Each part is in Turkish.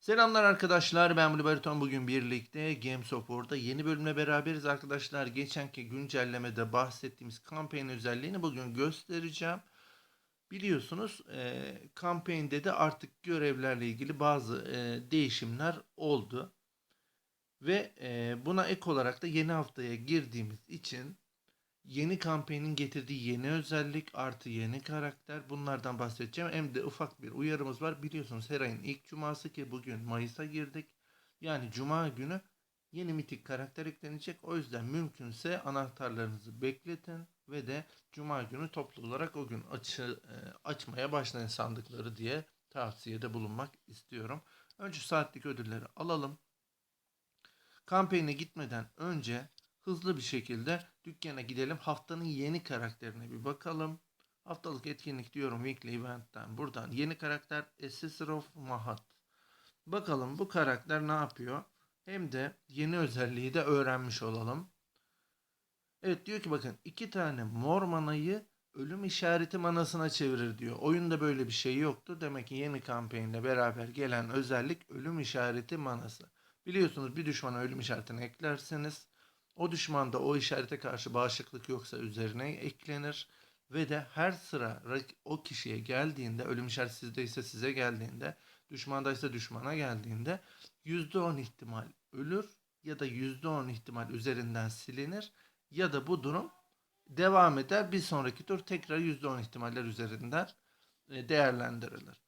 Selamlar arkadaşlar ben Blueberton bugün birlikte Games of War'da yeni bölümle beraberiz arkadaşlar. Geçenki güncellemede bahsettiğimiz kampanya özelliğini bugün göstereceğim. Biliyorsunuz e, kampanyada de artık görevlerle ilgili bazı e, değişimler oldu. Ve e, buna ek olarak da yeni haftaya girdiğimiz için yeni kampanyanın getirdiği yeni özellik artı yeni karakter bunlardan bahsedeceğim. Hem de ufak bir uyarımız var. Biliyorsunuz her ayın ilk cuması ki bugün Mayıs'a girdik. Yani cuma günü yeni mitik karakter eklenecek. O yüzden mümkünse anahtarlarınızı bekletin ve de cuma günü toplu olarak o gün açı, e, açmaya başlayın sandıkları diye tavsiyede bulunmak istiyorum. Önce saatlik ödülleri alalım. Kampanyaya gitmeden önce hızlı bir şekilde dükkana gidelim. Haftanın yeni karakterine bir bakalım. Haftalık etkinlik diyorum weekly event'ten. Buradan yeni karakter Assessor of Mahat. Bakalım bu karakter ne yapıyor? Hem de yeni özelliği de öğrenmiş olalım. Evet diyor ki bakın iki tane mor manayı ölüm işareti manasına çevirir diyor. Oyunda böyle bir şey yoktu. Demek ki yeni kampanyayla beraber gelen özellik ölüm işareti manası. Biliyorsunuz bir düşmana ölüm işaretini eklerseniz o düşmanda o işarete karşı bağışıklık yoksa üzerine eklenir ve de her sıra o kişiye geldiğinde ölüm işareti sizdeyse size geldiğinde düşmandaysa düşmana geldiğinde %10 ihtimal ölür ya da %10 ihtimal üzerinden silinir ya da bu durum devam eder. Bir sonraki tur tekrar %10 ihtimaller üzerinden e, değerlendirilir.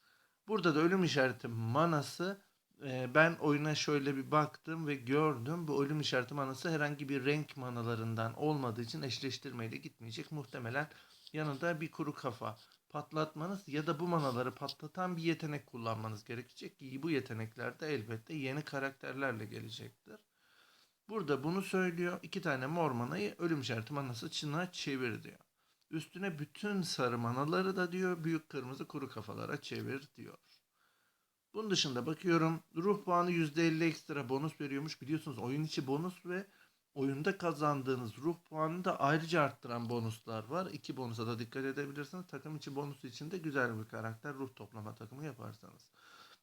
Burada da ölüm işareti manası e, ben oyuna şöyle bir baktım ve gördüm. Bu ölüm işareti manası herhangi bir renk manalarından olmadığı için eşleştirmeyle gitmeyecek. Muhtemelen yanında bir kuru kafa patlatmanız ya da bu manaları patlatan bir yetenek kullanmanız gerekecek ki bu yetenekler de elbette yeni karakterlerle gelecektir. Burada bunu söylüyor. İki tane mor manayı ölüm işareti manası çına çevir diyor. Üstüne bütün sarı manaları da diyor büyük kırmızı kuru kafalara çevir diyor. Bunun dışında bakıyorum ruh puanı %50 ekstra bonus veriyormuş. Biliyorsunuz oyun içi bonus ve oyunda kazandığınız ruh puanını da ayrıca arttıran bonuslar var. İki bonusa da dikkat edebilirsiniz. Takım içi bonus için de güzel bir karakter ruh toplama takımı yaparsanız.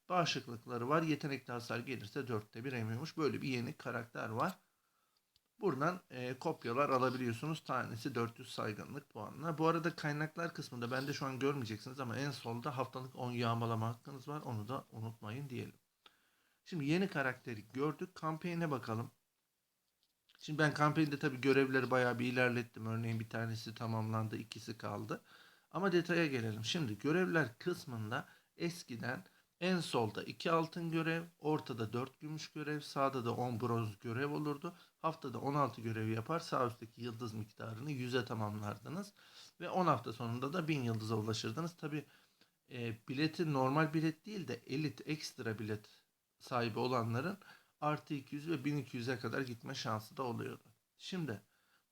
Bağışıklıkları var. Yetenekli hasar gelirse dörtte bir emiyormuş. Böyle bir yeni karakter var. Buradan e, kopyalar alabiliyorsunuz. Tanesi 400 saygınlık puanına. Bu arada kaynaklar kısmında bende şu an görmeyeceksiniz ama en solda haftalık 10 yağmalama hakkınız var. Onu da unutmayın diyelim. Şimdi yeni karakteri gördük. Kampanyaya bakalım. Şimdi ben kampanyada tabii görevleri bayağı bir ilerlettim. Örneğin bir tanesi tamamlandı, ikisi kaldı. Ama detaya gelelim. Şimdi görevler kısmında eskiden en solda 2 altın görev, ortada 4 gümüş görev, sağda da 10 bronz görev olurdu. Haftada 16 görevi yapar, sağ üstteki yıldız miktarını 100'e tamamlardınız. Ve 10 hafta sonunda da 1000 yıldıza ulaşırdınız. Tabi e, bileti normal bilet değil de elit ekstra bilet sahibi olanların artı 200 ve 1200'e kadar gitme şansı da oluyordu. Şimdi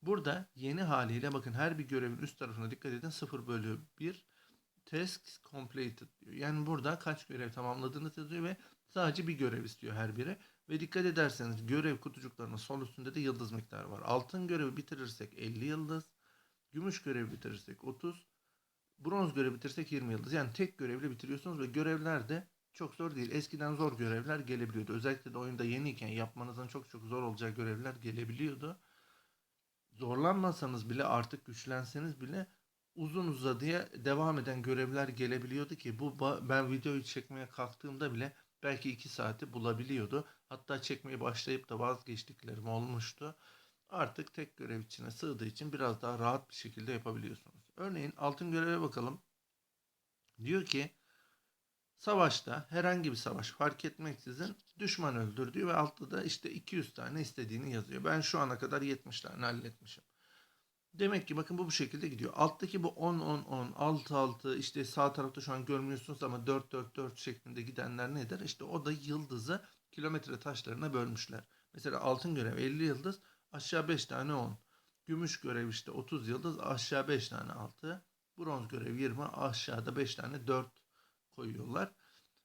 burada yeni haliyle bakın her bir görevin üst tarafına dikkat edin 0 bölü 1 tasks completed diyor. Yani burada kaç görev tamamladığınız yazıyor ve sadece bir görev istiyor her biri. Ve dikkat ederseniz görev kutucuklarının sol üstünde de yıldız miktarı var. Altın görevi bitirirsek 50 yıldız. Gümüş görevi bitirirsek 30. Bronz görevi bitirirsek 20 yıldız. Yani tek görevle bitiriyorsunuz ve görevler de çok zor değil. Eskiden zor görevler gelebiliyordu. Özellikle de oyunda yeniyken yapmanızın çok çok zor olacağı görevler gelebiliyordu. Zorlanmasanız bile artık güçlenseniz bile uzun uzadıya devam eden görevler gelebiliyordu ki bu ben videoyu çekmeye kalktığımda bile belki 2 saati bulabiliyordu. Hatta çekmeye başlayıp da vazgeçtiklerim olmuştu. Artık tek görev içine sığdığı için biraz daha rahat bir şekilde yapabiliyorsunuz. Örneğin altın göreve bakalım. Diyor ki savaşta herhangi bir savaş fark etmeksizin düşman öldür diyor ve altta da işte 200 tane istediğini yazıyor. Ben şu ana kadar 70 tane halletmişim. Demek ki bakın bu bu şekilde gidiyor. Alttaki bu 10 10 10 6 6 işte sağ tarafta şu an görmüyorsunuz ama 4 4 4 şeklinde gidenler nedir? İşte o da yıldızı kilometre taşlarına bölmüşler. Mesela altın görev 50 yıldız aşağı 5 tane 10. Gümüş görev işte 30 yıldız aşağı 5 tane 6. Bronz görev 20 aşağıda 5 tane 4 koyuyorlar.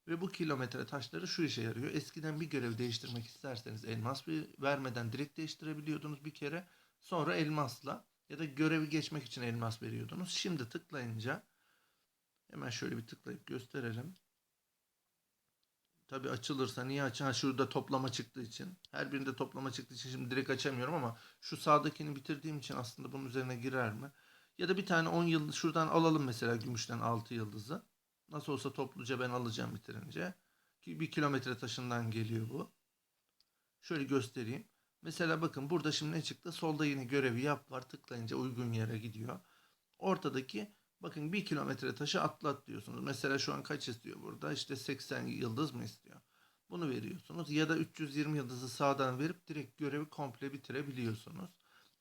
Ve bu kilometre taşları şu işe yarıyor. Eskiden bir görev değiştirmek isterseniz elmas bir vermeden direkt değiştirebiliyordunuz bir kere. Sonra elmasla ya da görevi geçmek için elmas veriyordunuz. Şimdi tıklayınca hemen şöyle bir tıklayıp gösterelim. Tabi açılırsa niye aç? Ha şurada toplama çıktığı için. Her birinde toplama çıktığı için şimdi direkt açamıyorum ama şu sağdakini bitirdiğim için aslında bunun üzerine girer mi? Ya da bir tane 10 yıldız şuradan alalım mesela gümüşten 6 yıldızı. Nasıl olsa topluca ben alacağım bitirince. Bir kilometre taşından geliyor bu. Şöyle göstereyim. Mesela bakın burada şimdi ne çıktı? Solda yine görevi yap var. Tıklayınca uygun yere gidiyor. Ortadaki bakın bir kilometre taşı atlat diyorsunuz. Mesela şu an kaç istiyor burada? İşte 80 yıldız mı istiyor? Bunu veriyorsunuz. Ya da 320 yıldızı sağdan verip direkt görevi komple bitirebiliyorsunuz.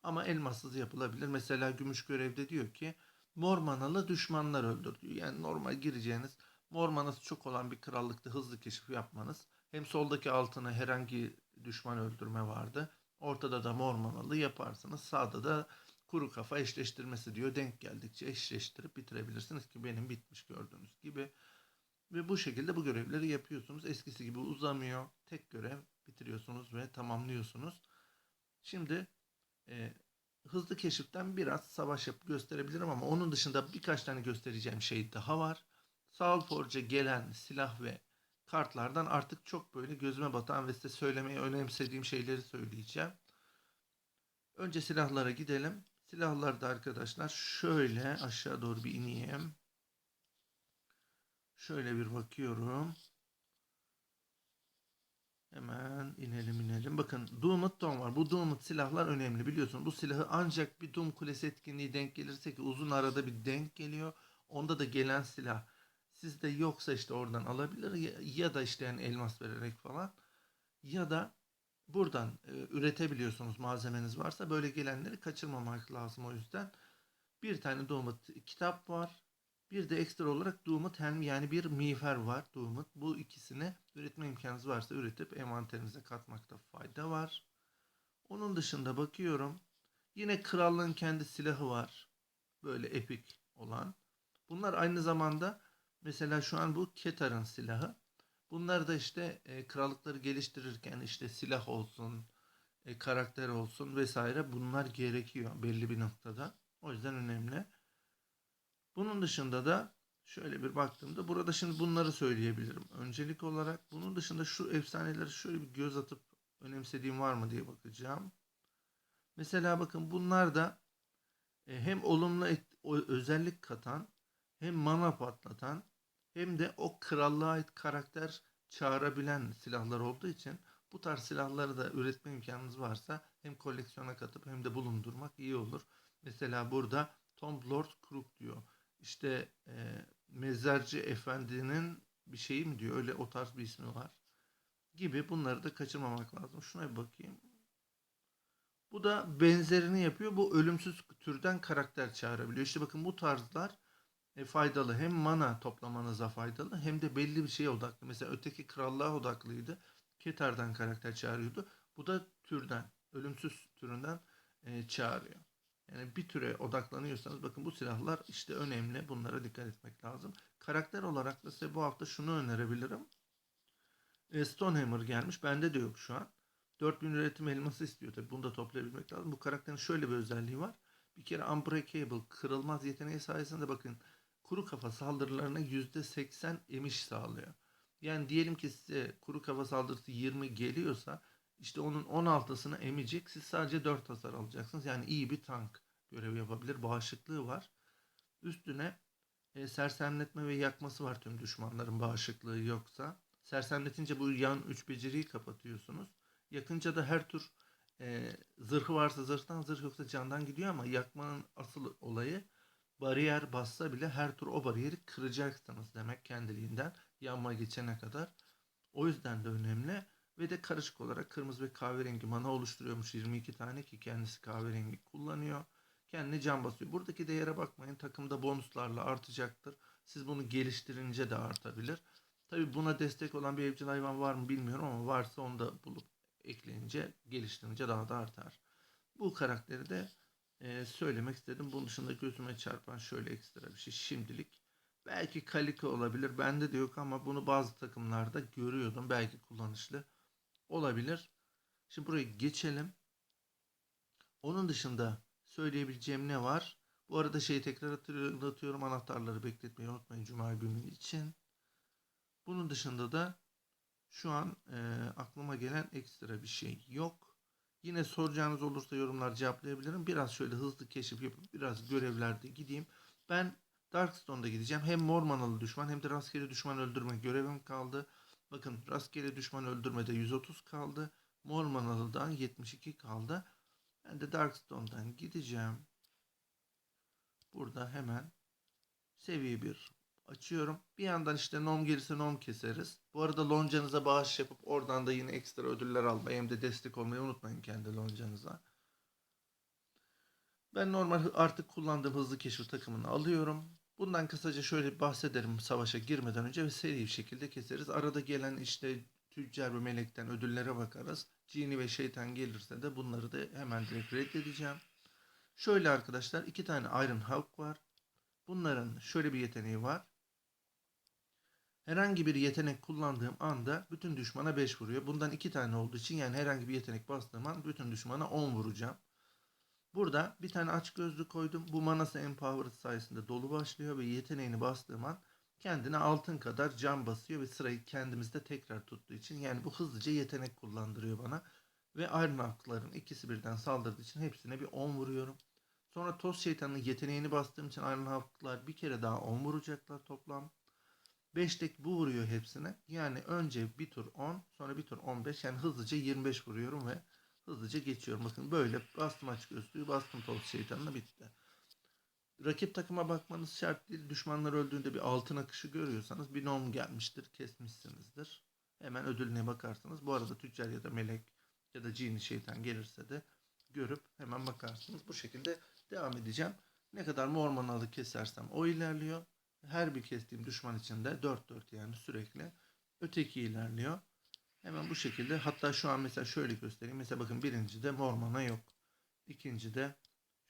Ama elmassız yapılabilir. Mesela gümüş görevde diyor ki mor manalı düşmanlar öldür diyor. Yani normal gireceğiniz mor manası çok olan bir krallıkta hızlı keşif yapmanız. Hem soldaki altına herhangi düşman öldürme vardı. Ortada da mor manalı yaparsınız. Sağda da kuru kafa eşleştirmesi diyor. Denk geldikçe eşleştirip bitirebilirsiniz ki benim bitmiş gördüğünüz gibi. Ve bu şekilde bu görevleri yapıyorsunuz. Eskisi gibi uzamıyor. Tek görev bitiriyorsunuz ve tamamlıyorsunuz. Şimdi e, hızlı keşiften biraz savaş yapıp gösterebilirim ama onun dışında birkaç tane göstereceğim şey daha var. Sağ Forge'a gelen silah ve kartlardan artık çok böyle gözüme batan ve size söylemeyi önemsediğim şeyleri söyleyeceğim. Önce silahlara gidelim. Silahlarda arkadaşlar şöyle aşağı doğru bir ineyim. Şöyle bir bakıyorum. Hemen inelim inelim. Bakın Doom'ut Dom var. Bu Doom'ut silahlar önemli biliyorsun. Bu silahı ancak bir Doom Kulesi etkinliği denk gelirse ki uzun arada bir denk geliyor. Onda da gelen silah sizde yoksa işte oradan alabilir ya, da işte yani elmas vererek falan ya da buradan e, üretebiliyorsunuz malzemeniz varsa böyle gelenleri kaçırmamak lazım o yüzden. Bir tane Doom'ut kitap var. Bir de ekstra olarak Doom'ut hem yani bir miğfer var Doom'ut. Bu ikisini üretme imkanınız varsa üretip envanterinize katmakta fayda var. Onun dışında bakıyorum. Yine krallığın kendi silahı var. Böyle epik olan. Bunlar aynı zamanda mesela şu an bu Ketar'ın silahı. Bunlar da işte e, krallıkları geliştirirken işte silah olsun, e, karakter olsun vesaire bunlar gerekiyor belli bir noktada. O yüzden önemli. Bunun dışında da şöyle bir baktığımda burada şimdi bunları söyleyebilirim. Öncelik olarak bunun dışında şu efsaneleri şöyle bir göz atıp önemsediğim var mı diye bakacağım. Mesela bakın bunlar da e, hem olumlu et, özellik katan hem mana patlatan hem de o krallığa ait karakter çağırabilen silahlar olduğu için bu tarz silahları da üretme imkanınız varsa hem koleksiyona katıp hem de bulundurmak iyi olur. Mesela burada Tom Lord Crook diyor. İşte e, mezarcı efendinin bir şeyi mi diyor öyle o tarz bir ismi var. Gibi bunları da kaçırmamak lazım. Şuna bir bakayım. Bu da benzerini yapıyor. Bu ölümsüz türden karakter çağırabiliyor. İşte bakın bu tarzlar e, faydalı. Hem mana toplamanıza faydalı hem de belli bir şeye odaklı. Mesela öteki krallığa odaklıydı. Keter'den karakter çağırıyordu. Bu da türden, ölümsüz türünden e, çağırıyor. Yani bir türe odaklanıyorsanız bakın bu silahlar işte önemli. Bunlara dikkat etmek lazım. Karakter olarak da size bu hafta şunu önerebilirim. E, Stonehammer gelmiş. Bende de yok şu an. 4000 üretim elması istiyor tabi. Bunu da toplayabilmek lazım. Bu karakterin şöyle bir özelliği var. Bir kere Unbreakable, kırılmaz yeteneği sayesinde bakın kuru kafa saldırılarına %80 emiş sağlıyor. Yani diyelim ki size kuru kafa saldırısı 20 geliyorsa işte onun 16'sını emecek. Siz sadece 4 hasar alacaksınız. Yani iyi bir tank görevi yapabilir. Bağışıklığı var. Üstüne e, sersemletme ve yakması var tüm düşmanların bağışıklığı yoksa. Sersemletince bu yan 3 beceriyi kapatıyorsunuz. Yakınca da her tür e, zırhı varsa zırhtan zırh yoksa candan gidiyor ama yakmanın asıl olayı bariyer bassa bile her tur o bariyeri kıracaksınız demek kendiliğinden yanma geçene kadar. O yüzden de önemli. Ve de karışık olarak kırmızı ve kahverengi mana oluşturuyormuş 22 tane ki kendisi kahverengi kullanıyor. Kendine can basıyor. Buradaki değere bakmayın takımda bonuslarla artacaktır. Siz bunu geliştirince de artabilir. Tabi buna destek olan bir evcil hayvan var mı bilmiyorum ama varsa onu da bulup ekleyince geliştirince daha da artar. Bu karakteri de e, söylemek istedim. Bunun dışında gözüme çarpan şöyle ekstra bir şey şimdilik. Belki kalite olabilir. Bende de yok ama bunu bazı takımlarda görüyordum. Belki kullanışlı olabilir. Şimdi buraya geçelim. Onun dışında söyleyebileceğim ne var? Bu arada şeyi tekrar hatırlatıyorum. Anahtarları bekletmeyi unutmayın Cuma günü için. Bunun dışında da Şu an e, aklıma gelen ekstra bir şey yok. Yine soracağınız olursa yorumlar cevaplayabilirim. Biraz şöyle hızlı keşif yapıp biraz görevlerde gideyim. Ben Darkstone'da gideceğim. Hem mor manalı düşman hem de rastgele düşman öldürme görevim kaldı. Bakın rastgele düşman öldürmede 130 kaldı. Mor manalıdan 72 kaldı. Ben de Darkstone'dan gideceğim. Burada hemen seviye 1 açıyorum. Bir yandan işte nom gelirse nom keseriz. Bu arada loncanıza bağış yapıp oradan da yine ekstra ödüller almayı hem de destek olmayı unutmayın kendi loncanıza. Ben normal artık kullandığım hızlı keşif takımını alıyorum. Bundan kısaca şöyle bahsederim savaşa girmeden önce ve seri bir şekilde keseriz. Arada gelen işte tüccar ve melekten ödüllere bakarız. Cini ve şeytan gelirse de bunları da hemen direkt reddedeceğim. Şöyle arkadaşlar iki tane Iron Hawk var. Bunların şöyle bir yeteneği var. Herhangi bir yetenek kullandığım anda bütün düşmana 5 vuruyor. Bundan 2 tane olduğu için yani herhangi bir yetenek bastığım an bütün düşmana 10 vuracağım. Burada bir tane aç gözlü koydum. Bu manası Empowered sayesinde dolu başlıyor ve yeteneğini bastığım an kendine altın kadar can basıyor ve sırayı kendimizde tekrar tuttuğu için yani bu hızlıca yetenek kullandırıyor bana. Ve Iron Hawk'ların ikisi birden saldırdığı için hepsine bir 10 vuruyorum. Sonra Toz Şeytan'ın yeteneğini bastığım için Iron Hawk'lar bir kere daha 10 vuracaklar toplam. 5 tek bu vuruyor hepsine. Yani önce bir tur 10 sonra bir tur 15 yani hızlıca 25 vuruyorum ve hızlıca geçiyorum. Bakın böyle bastım aç gözlüğü bastım toz şeytanına bitti. Rakip takıma bakmanız şart değil. Düşmanlar öldüğünde bir altın akışı görüyorsanız bir nom gelmiştir kesmişsinizdir. Hemen ödülüne bakarsanız. Bu arada tüccar ya da melek ya da cini şeytan gelirse de görüp hemen bakarsınız. Bu şekilde devam edeceğim. Ne kadar mor manalı kesersem o ilerliyor. Her bir kestiğim düşman için de 4-4 yani sürekli öteki ilerliyor. Hemen bu şekilde hatta şu an mesela şöyle göstereyim. Mesela bakın birincide mor mana yok. İkincide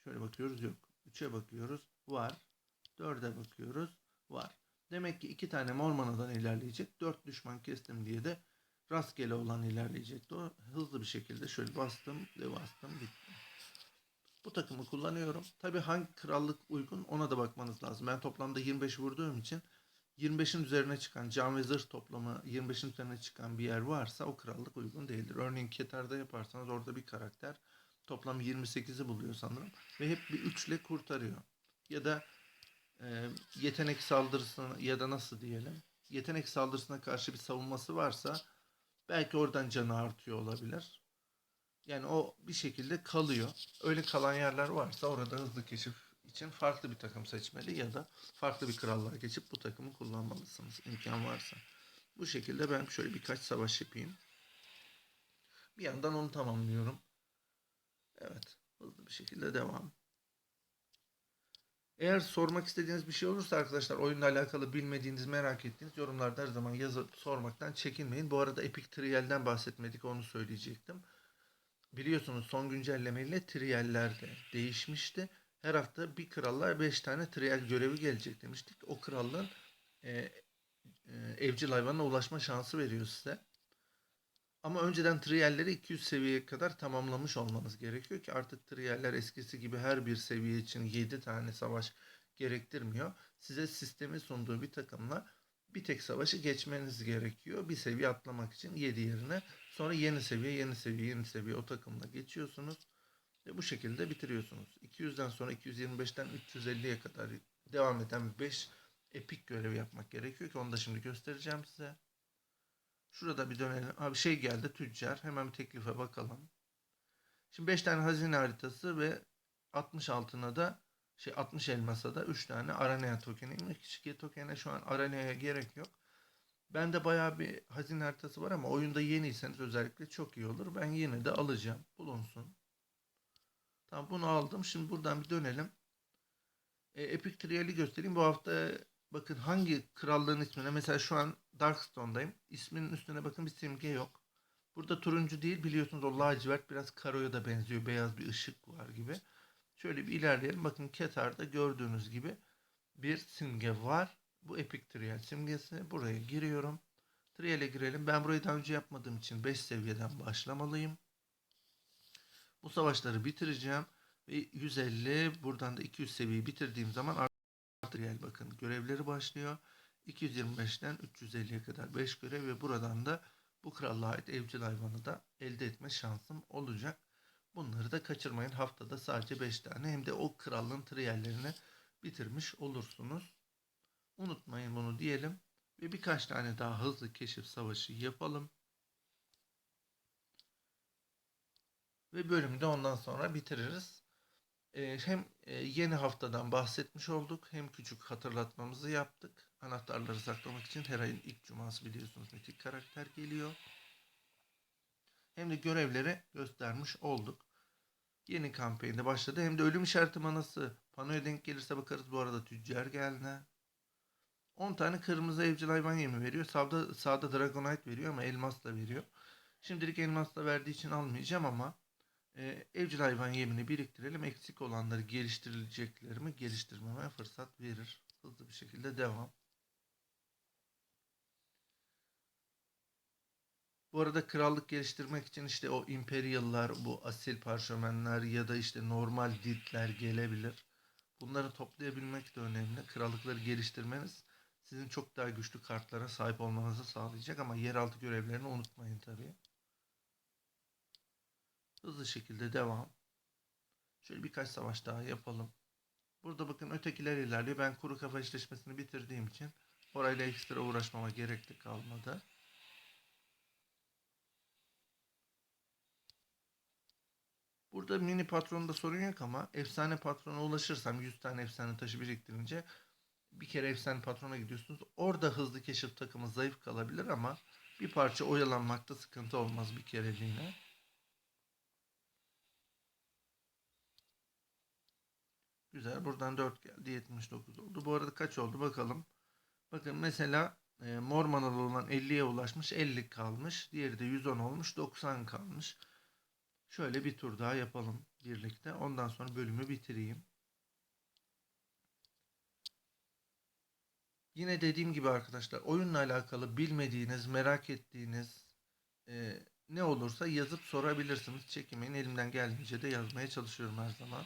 şöyle bakıyoruz yok. Üçe bakıyoruz var. Dörde bakıyoruz var. Demek ki iki tane mor manadan ilerleyecek. Dört düşman kestim diye de rastgele olan ilerleyecekti. O hızlı bir şekilde şöyle bastım ve bastım bitti. Bu takımı kullanıyorum. Tabi hangi krallık uygun ona da bakmanız lazım. Ben toplamda 25 vurduğum için 25'in üzerine çıkan can ve zırh toplamı 25'in üzerine çıkan bir yer varsa o krallık uygun değildir. Örneğin Keter'de yaparsanız orada bir karakter toplam 28'i buluyor sanırım. Ve hep bir 3 ile kurtarıyor. Ya da e, yetenek saldırısına ya da nasıl diyelim yetenek saldırısına karşı bir savunması varsa belki oradan canı artıyor olabilir. Yani o bir şekilde kalıyor. Öyle kalan yerler varsa orada hızlı keşif için farklı bir takım seçmeli ya da farklı bir krallığa geçip bu takımı kullanmalısınız imkan varsa. Bu şekilde ben şöyle birkaç savaş yapayım. Bir yandan onu tamamlıyorum. Evet, hızlı bir şekilde devam. Eğer sormak istediğiniz bir şey olursa arkadaşlar oyunla alakalı bilmediğiniz, merak ettiğiniz yorumlarda her zaman yazıp sormaktan çekinmeyin. Bu arada Epic Trial'den bahsetmedik onu söyleyecektim. Biliyorsunuz son güncellemeyle Trial'ler de değişmişti. Her hafta bir krallığa 5 tane trial görevi gelecek demiştik. O krallığın e, e, evcil hayvanına ulaşma şansı veriyor size. Ama önceden trialleri 200 seviyeye kadar tamamlamış olmanız gerekiyor ki artık trialler eskisi gibi her bir seviye için 7 tane savaş gerektirmiyor. Size sistemi sunduğu bir takımla bir tek savaşı geçmeniz gerekiyor. Bir seviye atlamak için 7 yerine. Sonra yeni seviye, yeni seviye, yeni seviye o takımla geçiyorsunuz. Ve bu şekilde bitiriyorsunuz. 200'den sonra 225'ten 350'ye kadar devam eden 5 epik görevi yapmak gerekiyor ki onu da şimdi göstereceğim size. Şurada bir dönelim. Abi şey geldi tüccar. Hemen bir teklife bakalım. Şimdi 5 tane hazine haritası ve 60 altına da şey 60 elmasa da 3 tane aranea tokeni. Kişi tokene şu an aranea gerek yok. Bende bayağı bir hazine haritası var ama oyunda yeniyseniz özellikle çok iyi olur. Ben yine de alacağım. Bulunsun. Tamam bunu aldım. Şimdi buradan bir dönelim. E, Epic Trial'i göstereyim. Bu hafta bakın hangi krallığın ismine mesela şu an Darkstone'dayım. İsminin üstüne bakın bir simge yok. Burada turuncu değil biliyorsunuz o lacivert biraz karoya da benziyor. Beyaz bir ışık var gibi. Şöyle bir ilerleyelim. Bakın Ketar'da gördüğünüz gibi bir simge var. Bu Epic Trial simgesi. Buraya giriyorum. Trial'e girelim. Ben burayı daha önce yapmadığım için 5 seviyeden başlamalıyım. Bu savaşları bitireceğim. Ve 150 buradan da 200 seviyeyi bitirdiğim zaman Trial bakın görevleri başlıyor. 225'ten 350'ye kadar 5 görev ve buradan da bu krallığa ait evcil hayvanı da elde etme şansım olacak. Bunları da kaçırmayın. Haftada sadece 5 tane hem de o krallığın triyerlerini bitirmiş olursunuz. Unutmayın bunu diyelim ve birkaç tane daha hızlı keşif savaşı yapalım. Ve bölümü de ondan sonra bitiririz. Ee, hem e, yeni haftadan bahsetmiş olduk hem küçük hatırlatmamızı yaptık. Anahtarları saklamak için her ayın ilk cuması biliyorsunuz mitik karakter geliyor. Hem de görevleri göstermiş olduk. Yeni kampanyada başladı. Hem de ölüm işareti manası. Panoya denk gelirse bakarız. Bu arada tüccar geldi. 10 tane kırmızı evcil hayvan yemi veriyor. Sağda, sağda Dragonite veriyor ama elmas da veriyor. Şimdilik elmas da verdiği için almayacağım ama e, evcil hayvan yemini biriktirelim. Eksik olanları geliştirileceklerimi geliştirmeme fırsat verir. Hızlı bir şekilde devam. Bu arada krallık geliştirmek için işte o imperial'lar, bu asil parşömenler ya da işte normal diltler gelebilir. Bunları toplayabilmek de önemli. Krallıkları geliştirmeniz sizin çok daha güçlü kartlara sahip olmanızı sağlayacak ama yeraltı görevlerini unutmayın tabii. Hızlı şekilde devam. Şöyle birkaç savaş daha yapalım. Burada bakın ötekiler ilerliyor. Ben kuru kafa eşleşmesini bitirdiğim için orayla ekstra uğraşmama gerek de kalmadı. Burada mini patronda sorun yok ama efsane patrona ulaşırsam 100 tane efsane taşı biriktirince bir kere efsane patrona gidiyorsunuz. Orada hızlı keşif takımı zayıf kalabilir ama bir parça oyalanmakta sıkıntı olmaz bir kereliğine. Güzel. Buradan 4 geldi. 79 oldu. Bu arada kaç oldu bakalım. Bakın mesela e, mor manalı olan 50'ye ulaşmış. 50 kalmış. Diğeri de 110 olmuş. 90 kalmış. Şöyle bir tur daha yapalım birlikte. Ondan sonra bölümü bitireyim. Yine dediğim gibi arkadaşlar oyunla alakalı bilmediğiniz, merak ettiğiniz e, ne olursa yazıp sorabilirsiniz. Çekinmeyin. Elimden geldiğince de yazmaya çalışıyorum her zaman.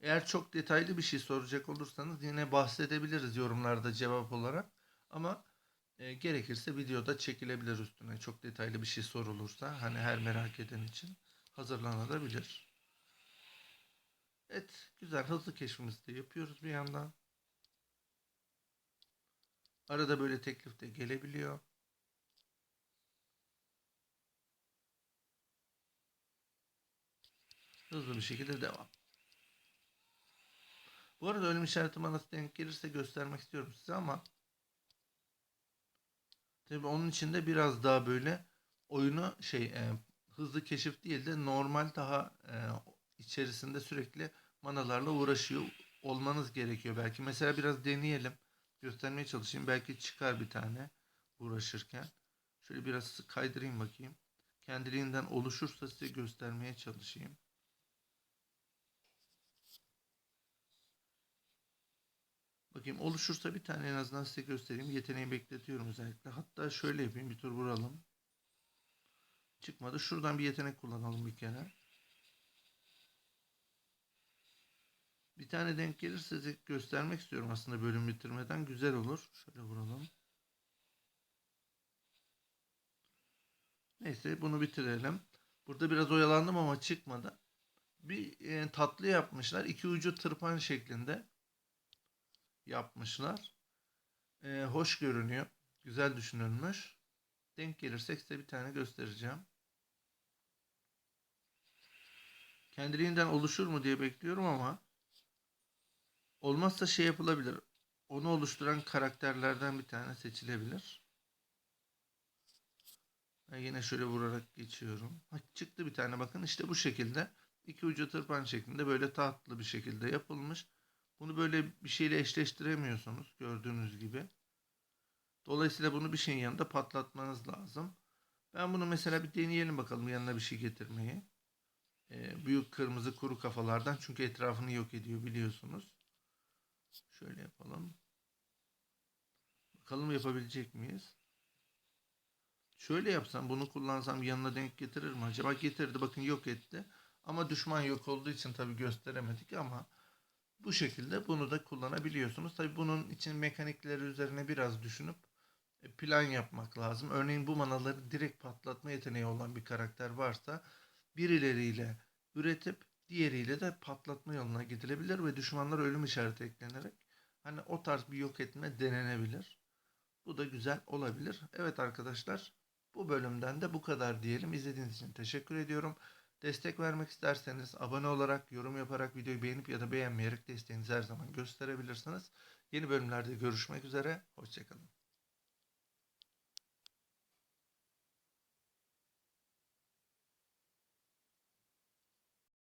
Eğer çok detaylı bir şey soracak olursanız yine bahsedebiliriz yorumlarda cevap olarak. Ama e, gerekirse videoda çekilebilir üstüne. Çok detaylı bir şey sorulursa hani her merak eden için hazırlanabilir. Evet güzel hızlı keşfimizi de yapıyoruz bir yandan. Arada böyle teklif de gelebiliyor. Hızlı bir şekilde devam. Bu arada ölüm işareti manası denk gelirse göstermek istiyorum size ama tabi onun için de biraz daha böyle oyunu şey e, hızlı keşif değil de normal daha e, içerisinde sürekli manalarla uğraşıyor olmanız gerekiyor belki. Mesela biraz deneyelim. Göstermeye çalışayım. Belki çıkar bir tane uğraşırken. Şöyle biraz kaydırayım bakayım. Kendiliğinden oluşursa size göstermeye çalışayım. Bakayım oluşursa bir tane en azından size göstereyim. Yeteneği bekletiyorum özellikle. Hatta şöyle yapayım. Bir tur vuralım. Çıkmadı. Şuradan bir yetenek kullanalım bir kere. Bir tane denk gelirse size göstermek istiyorum aslında bölüm bitirmeden. Güzel olur. Şöyle vuralım. Neyse bunu bitirelim. Burada biraz oyalandım ama çıkmadı. Bir e, tatlı yapmışlar. İki ucu tırpan şeklinde yapmışlar. E, hoş görünüyor. Güzel düşünülmüş. Denk gelirsek size bir tane göstereceğim. Kendiliğinden oluşur mu diye bekliyorum ama olmazsa şey yapılabilir. Onu oluşturan karakterlerden bir tane seçilebilir. Ben yine şöyle vurarak geçiyorum. Ha, çıktı bir tane bakın işte bu şekilde. iki ucu tırpan şeklinde böyle tatlı bir şekilde yapılmış. Bunu böyle bir şeyle eşleştiremiyorsunuz gördüğünüz gibi. Dolayısıyla bunu bir şeyin yanında patlatmanız lazım. Ben bunu mesela bir deneyelim bakalım yanına bir şey getirmeyi. Ee, büyük kırmızı kuru kafalardan çünkü etrafını yok ediyor biliyorsunuz. Şöyle yapalım. Bakalım yapabilecek miyiz? Şöyle yapsam bunu kullansam yanına denk getirir mi? Acaba getirdi bakın yok etti. Ama düşman yok olduğu için tabi gösteremedik ama Bu şekilde bunu da kullanabiliyorsunuz. Tabi bunun için mekanikleri üzerine biraz düşünüp e, plan yapmak lazım. Örneğin bu manaları direkt patlatma yeteneği olan bir karakter varsa birileriyle üretip diğeriyle de patlatma yoluna gidilebilir ve düşmanlar ölüm işareti eklenerek hani o tarz bir yok etme denenebilir. Bu da güzel olabilir. Evet arkadaşlar bu bölümden de bu kadar diyelim. İzlediğiniz için teşekkür ediyorum. Destek vermek isterseniz abone olarak, yorum yaparak, videoyu beğenip ya da beğenmeyerek desteğinizi her zaman gösterebilirsiniz. Yeni bölümlerde görüşmek üzere. Hoşçakalın.